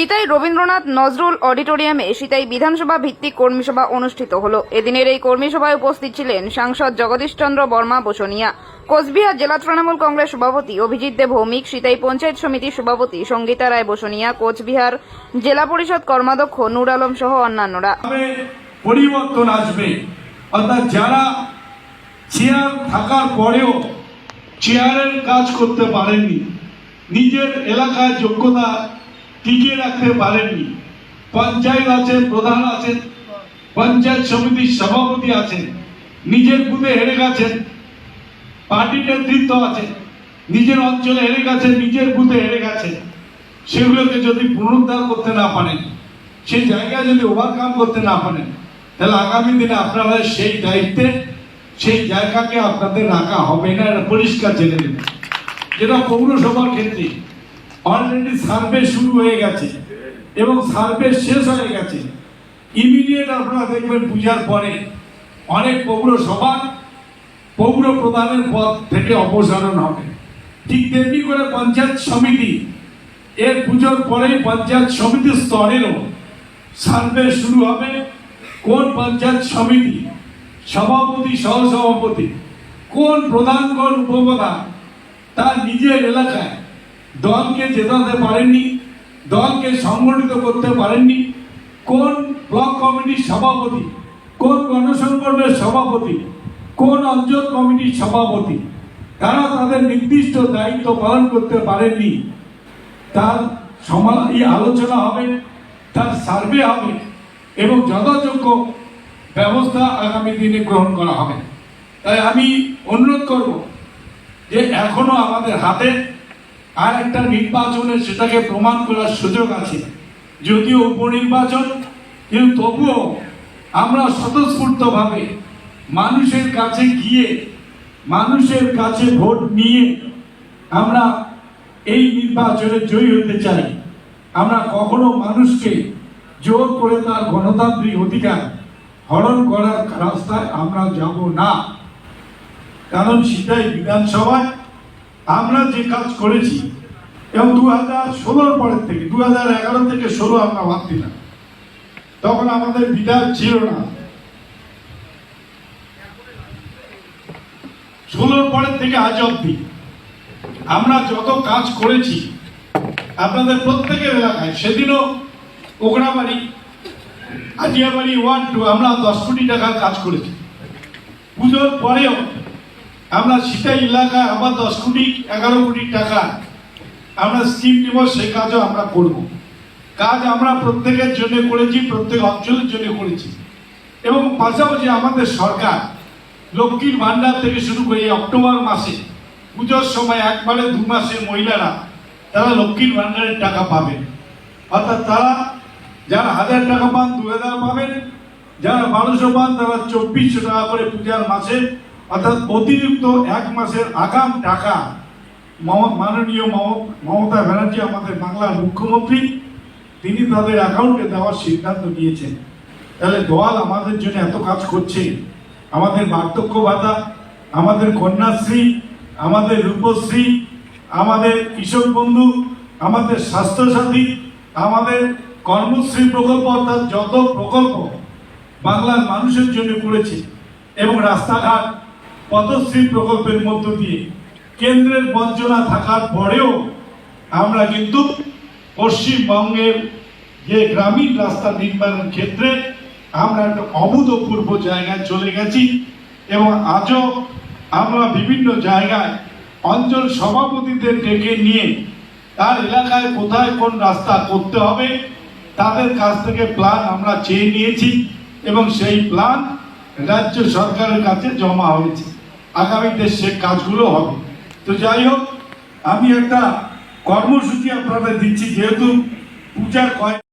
সিতাই রবীন্দ্রনাথ নজরুল অডিটোরিয়ামে সিতাই বিধানসভা ভিত্তিক কর্মী সভা অনুষ্ঠিত হল। এদিনের এই কর্মী সভায় উপস্থিত ছিলেন সাংসদ জগদীশ চন্দ্র বর্মা বসনিয়া, কোচবিহার জেলা তৃণমূল কংগ্রেস সভাপতি অভিজিৎ দেব ভৌমিক, সিতাই পঞ্চায়েত সমিতির সভাপতি সঙ্গীতা রায় বসনিয়া, কোচবিহার জেলা পরিষদ কর্মাধ্যক্ষ নূর আলম সহ অন্যান্যরা। পরিবর্তন আসবে। অর্থাৎ যারা চেয়ার থাকার পরেও চেয়ারের কাজ করতে পারেননি, নিজের এলাকায় যোগ্যতা টিকিয়ে রাখতে পারেননি। পঞ্চায়েত আছে প্রধান আছেন, পঞ্চায়েত সমিতির সভাপতি আছেন, নিজের বুথে হেরে গেছেন, পার্টি নেতৃত্ব আছে নিজের অঞ্চলে হেরে গেছে নিজের বুথে হেরে গেছে সেগুলোকে যদি পুনরুদ্ধার করতে না পারেন সেই জায়গায় যদি ওভারকাম করতে না পারেন, তাহলে আগামী দিনে আপনারা সেই দায়িত্বে, সেই জায়গাকে আপনাদের রাখা হবে না, এটা পরিষ্কার জেনে নেবেন। যেটা পৌরসভার ক্ষেত্রে অলরেডি সার্ভে শুরু হয়ে গেছে এবং সার্ভে শেষ হয়ে গেছে। ইমিডিয়েট আপনারা দেখবেন পূজার পরে অনেক পৌরসভা পৌর প্রধানের পদ থেকে অপসারণ হবে। ঠিক তেমনি করে পঞ্চায়েত সমিতি, এর পুজোর পরেই পঞ্চায়েত সমিতি স্তরেরও সার্ভে শুরু হবে। কোন পঞ্চায়েত সমিতি? সভাপতি, সহসভাপতি, কোন প্রধান কোন উপপ্রধান? তার নিজের এলাকায় দলকে জেতাতে পারেননি, দলকে সংগঠিত করতে পারেননি। কোন ব্লক কমিটির সভাপতি, কোন গণসংগঠনের সভাপতি, কোন অঞ্চল কমিটির সভাপতি, তারা তাদের নির্দিষ্ট দায়িত্ব পালন করতে পারেননি। তার সমা আলোচনা হবে, তার সার্ভে হবে এবং যথাযোগ্য ব্যবস্থা আগামী দিনে গ্রহণ করা হবে। তাই আমি অনুরোধ করব যে এখনও আমাদের হাতে আর একটা নির্বাচনে সেটাকে প্রমাণ করার সুযোগ আছে। যদিও উপনির্বাচন, কিন্তু তবুও আমরা স্বতঃস্ফূর্তভাবে মানুষের কাছে গিয়ে, মানুষের কাছে ভোট নিয়ে আমরা এই নির্বাচনে জয়ী হতে চাই। আমরা কখনো মানুষকে জোর করে তার গণতান্ত্রিক অধিকার হরণ করার রাস্তায় আমরা যাব না। কারণ সেটাই বিধানসভায় আমরা যে কাজ করেছি, এবং দু হাজার ষোলোর পরের থেকে দু হাজার এগারো থেকে ষোলো আমরা ভাবছি না। তখন আমাদের বিধায়ক ছিল না। ষোলোর পরের থেকে আজ অব্দি আমরা যত কাজ করেছি, আপনাদের প্রত্যেকের এলাকায়, সেদিনও ওগড়াবাড়ি, আজিয়াবাড়ি ওয়ান টু, আমরা দশ কোটি টাকার কাজ করেছি। পুজোর পরেও আমরা সিটাই এলাকায় আবার দশ কোটি, এগারো কোটি টাকা আমরা স্কিম নিব, সেই কাজও আমরা করব। কাজ আমরা প্রত্যেকের জন্য করেছি, প্রত্যেক অঞ্চলের জন্য করেছি। এবং পাশাপাশি আমাদের সরকার লক্ষ্মীর ভান্ডার থেকে শুরু করে অক্টোবর মাসে, পুজোর সময় একবারে দু মাসে মহিলারা, তারা লক্ষ্মীর ভান্ডারের টাকা পাবেন। অর্থাৎ তারা যারা হাজার টাকা পান, দু হাজার পাবেন। যারা বারোশো পান, তারা চব্বিশশো টাকা করে পূজার মাসে অর্থাৎ অতিরিক্ত এক মাসের আগাম টাকা মাননীয় মম- মমতা ব্যানার্জি, আমাদের বাংলার মুখ্যমন্ত্রী, তিনি তাদের অ্যাকাউন্টে দেওয়ার সিদ্ধান্ত নিয়েছেন। তাহলে দোয়াল আমাদের জন্য এত কাজ করছে। আমাদের বার্ধক্য ভাতা, আমাদের কন্যাশ্রী, আমাদের রূপশ্রী, আমাদের কৃষক বন্ধু, আমাদের স্বাস্থ্যসাথী, আমাদের কর্মশ্রী প্রকল্প, অর্থাৎ যত প্রকল্প বাংলার মানুষের জন্য করেছে এবং রাস্তাঘাট পথশ্রী প্রকল্পের মধ্য দিয়ে কেন্দ্রের বঞ্চনা থাকার পরেও আমরা কিন্তু পশ্চিমবঙ্গের যে গ্রামীণ রাস্তা নির্মাণের ক্ষেত্রে আমরা একটা অভূতপূর্ব জায়গায় চলে গেছি এবং আজও আমরা বিভিন্ন জায়গায় অঞ্চল সভাপতিদের ডেকে নিয়ে তার এলাকায় কোথায় কোন রাস্তা করতে হবে, তাদের কাছ থেকে প্ল্যান আমরা চেয়ে নিয়েছি এবং সেই প্ল্যান রাজ্য সরকারের কাছে জমা হয়েছে। আগামীতে সে কাজগুলো হবে। তো যাই হোক, আমি একটা কর্মসূচি আপনাদের দিচ্ছি, যেহেতু পূজার কয়েক